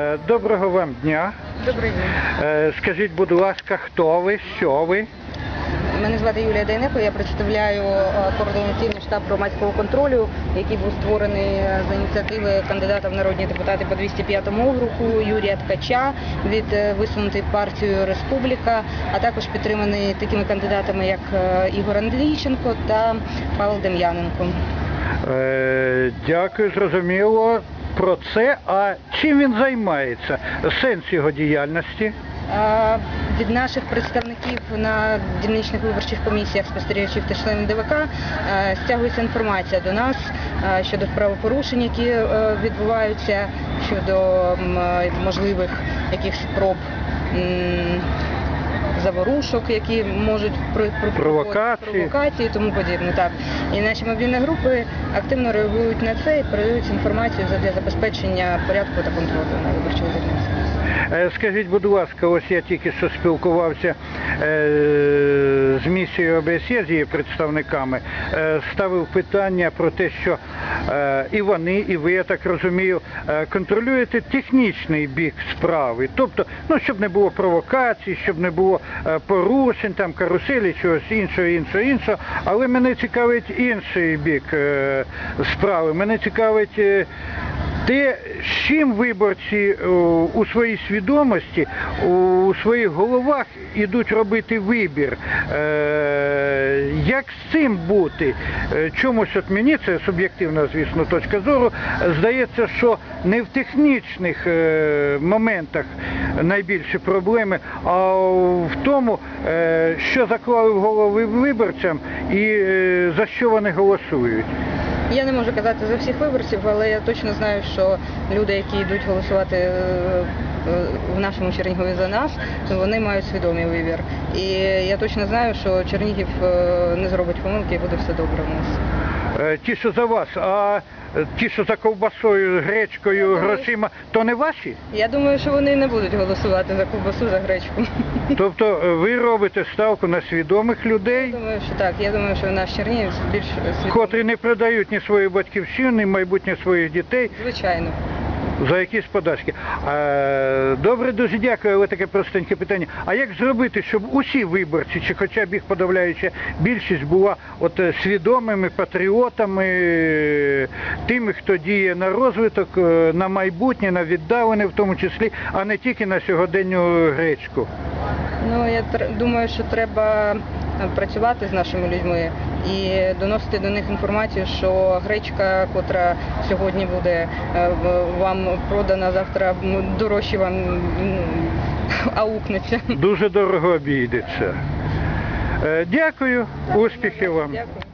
Е, Доброго вам дня. Добрий день. Е, Скажіть, будь ласка, хто ви, що ви? Мене звати Юлія Дейнеко, я представляю е, координаційний штаб громадського контролю, який був створений за ініціативи кандидата в народні депутати по 205 округу Юрія Ткача від висунутої партією Республіка, а також підтриманий такими кандидатами, як Ігор Андрійченко та Павел Дем'яненко. Е, Дякую, зрозуміло про це. А чим він займається? Сенс його діяльності? Від наших представників на дільничних виборчих комісіях спостерігачів та членів ДВК е, стягується інформація до нас е, щодо правопорушень, які е, відбуваються, щодо можливих якихось спроб м, заворушок, які можуть при, при Провокації. провокації і тому подібне. Так і наші мобільні групи активно реагують на це і передають інформацію для забезпечення порядку та контролю на виборчих дільницях. Е, Скажіть, будь ласка, ось я тільки що спілкувався е, з місією ОБСЄ, з її представниками, е, ставив питання про те, що і вони, і ви, я так розумію, е, контролюєте технічний бік справи. Тобто, ну, щоб не було провокацій, щоб не було е, порушень, там, каруселі, чогось іншого, іншого, іншого. Але мене цікавить інший бік е, справи. Мене цікавить. е, те, з чим виборці у своїй свідомості, у своїх головах ідуть робити вибір. Як з цим бути? Е, Чомусь от мені, це суб'єктивна, звісно, точка зору, здається, що не в технічних е, моментах найбільші проблеми, а в тому, е, що заклали в голови виборцям і за що вони голосують. Я не можу казати за всіх виборців, але я точно знаю, що люди, які йдуть голосувати в нашому Чернігові за нас, вони мають свідомий вибір. І я точно знаю, що Чернігів е, не зробить помилки і буде все добре в нас. Е, Ті, що за вас, а ті, що за ковбасою, гречкою, грошима, то не ваші? Я думаю, що вони не будуть голосувати за ковбасу, за гречку. Тобто е, ви робите ставку на свідомих Я людей, думаю, що так. Я думаю, що наш Чернігів більш свідомий. котрі не продають ні свою батьківщину, ні майбутнє своїх дітей Звичайно. За якісь подачки. Добре, дуже дякую, але таке простеньке питання. А як зробити, щоб усі виборці, чи хоча б їх подавляюча більшість була от е, свідомими патріотами, тими, хто діє на розвиток, е, на майбутнє, на віддалене в тому числі, а не тільки на сьогоденню гречку? Ну я думаю, що треба працювати з нашими людьми і доносити до них інформацію, що гречка, котра сьогодні буде е, вам продана, завтра дорожче вам аукнеться. Дуже дорого обійдеться. Е, Дякую, успіхів вам. Дякую.